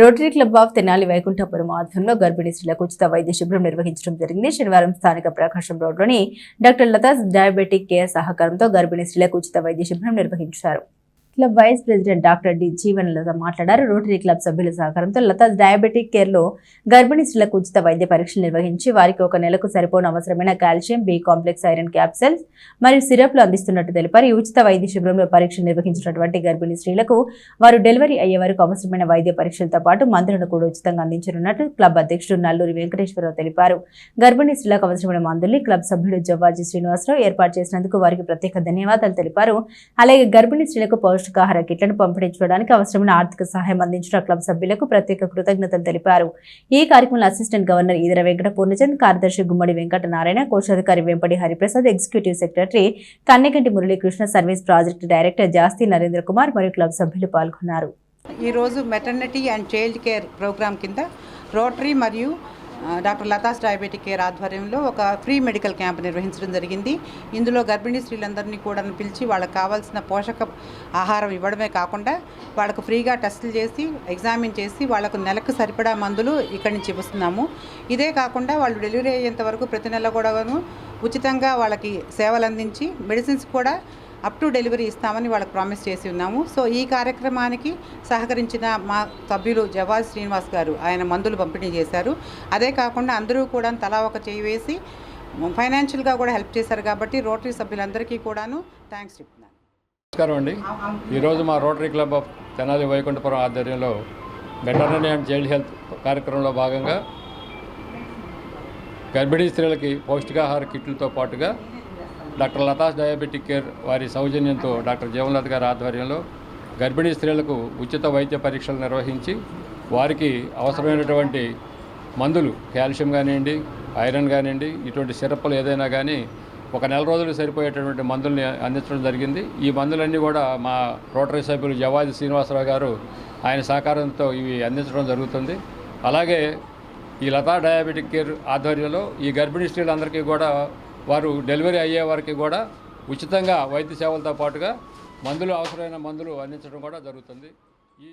Rotary club of Tenali Vaikunthapuram ఆధ్వర్యంలో గర్భిణీ స్త్రీలకు ఉచిత వైద్య శిబిరం నిర్వహించడం జరిగింది. శనివారం స్థానిక ప్రకాశం రోడ్లోని డాక్టర్ లతాస్ డయాబెటిక్ కేర్ సహకారంతో గర్భిణీ స్త్రీలకు ఉచిత వైద్య శిబిరం నిర్వహించారు. Club vice president doctor D Jeevan Latha మాట్లాడారు. రోటరీ క్లబ్ సభ్యుల సహకారంతో లతాస్ డయాబెటిక్ కేర్లో గర్భిణీ స్త్రీలకు ఉచిత వైద్య పరీక్షలు నిర్వహించి వారికి ఒక నెలకు సరిపోని అవసరమైన calcium B complex iron capsules మరియు సిరప్లు అందిస్తున్నట్టు తెలిపారు. ఈ ఉచిత వైద్య శిబిరంలో పరీక్షలు నిర్వహించినటువంటి గర్భిణీ స్త్రీలకు వారు డెలివరీ అయ్యే వరకు అవసరమైన వైద్య పరీక్షలతో పాటు మందులను కూడా ఉచితంగా అందించనున్నట్టు క్లబ్ అధ్యక్షుడు నల్లూరి వెంకటేశ్వరరావు తెలిపారు. గర్భిణీ స్త్రీలకు అవసరమైన మందుల్ని క్లబ్ సభ్యుడు జవ్వాజీ శ్రీనివాసరావు ఏర్పాటు చేసినందుకు వారికి ప్రత్యేక ధన్యవాదాలు తెలిపారు. అలాగే గర్భిణీ స్త్రీలకు పౌష్టికాహార కిట్లను పంపిణీ చేయడానికి అవసరమైన ఆర్థిక సహాయం అందించిన క్లబ్ సభ్యులకు ప్రత్యేక కృతజ్ఞతలు తెలిపారు. ఈ కార్యక్రమంలో అసిస్టెంట్ గవర్నర్ ఈదర వెంకట పూర్ణచంద్ కార్యదర్శి గుమ్మడి వెంకట నారాయణ కోశాధికారి Vempati Hariprasad executive secretary Kanneganti Muralikrishna service project director Jasthi Narendra Kumar మరియు క్లబ్ సభ్యులు పాల్గొన్నారు. ఈరోజు maternity and child care program కింద రోటరీ మరియు డాక్టర్ లతాస్ డయాబెటిక్ కేర్ ఆధ్వర్యంలో ఒక ఫ్రీ మెడికల్ క్యాంప్ నిర్వహించడం జరిగింది. ఇందులో గర్భిణీ స్త్రీలందరినీ కూడా పిలిచి వాళ్ళకి కావాల్సిన పోషక ఆహారం ఇవ్వడమే కాకుండా వాళ్ళకు ఫ్రీగా టెస్టులు చేసి ఎగ్జామిన్ చేసి వాళ్ళకు నెలకు సరిపడా మందులు ఇక్కడి నుంచి ఇస్తున్నాము ఇదే కాకుండా వాళ్ళు డెలివరీ అయ్యేంత వరకు ప్రతి నెల కూడాను ఉచితంగా వాళ్ళకి సేవలు అందించి మెడిసిన్స్ కూడా అప్ టు డెలివరీ ఇస్తామని వాళ్ళకి ప్రామిస్ చేసి ఉన్నాము. సో ఈ కార్యక్రమానికి సహకరించిన మా సభ్యులు జవాజ్ శ్రీనివాస్ గారు ఆయన మందులు పంపిణీ చేశారు. అదే కాకుండా అందరూ కూడా తలా ఒక చేయి వేసి ఫైనాన్షియల్గా కూడా హెల్ప్ చేశారు కాబట్టి రోటరీ సభ్యులందరికీ కూడాను థ్యాంక్స్ చెప్తున్నాను. నమస్కారం అండి. ఈరోజు మా rotary club of Tenali Vaikunthapuram ఆధ్వర్యంలో వెటర్నరీ అండ్ చైల్డ్ హెల్త్ కార్యక్రమంలో భాగంగా గర్భిణీ స్త్రీలకి పౌష్టికాహార కిట్లతో పాటుగా డాక్టర్ లతాస్ డయాబెటిక్ కేర్ వారి సౌజన్యంతో డాక్టర్ జీవన్లత గారి ఆధ్వర్యంలో గర్భిణీ స్త్రీలకు ఉచిత వైద్య పరీక్షలు నిర్వహించి వారికి అవసరమైనటువంటి మందులు కాల్షియం కానివ్వండి ఐరన్ కానివ్వండి ఇటువంటి సిరప్లు ఏదైనా కానీ ఒక నెల రోజులు సరిపోయేటటువంటి మందుల్ని అందించడం జరిగింది. ఈ మందులన్నీ కూడా మా రోటరీ సభ్యులు జవాది శ్రీనివాసరావు గారు ఆయన సహకారంతో ఇవి అందించడం జరుగుతుంది. అలాగే ఈ లతా డయాబెటిక్ కేర్ ఆధ్వర్యంలో ఈ గర్భిణీ స్త్రీలందరికీ కూడా వారు డెలివరీ అయ్యే వారికి కూడా ఉచితంగా వైద్య సేవలతో పాటుగా మందులు అవసరమైన మందులు అందించడం కూడా జరుగుతుంది. ఈ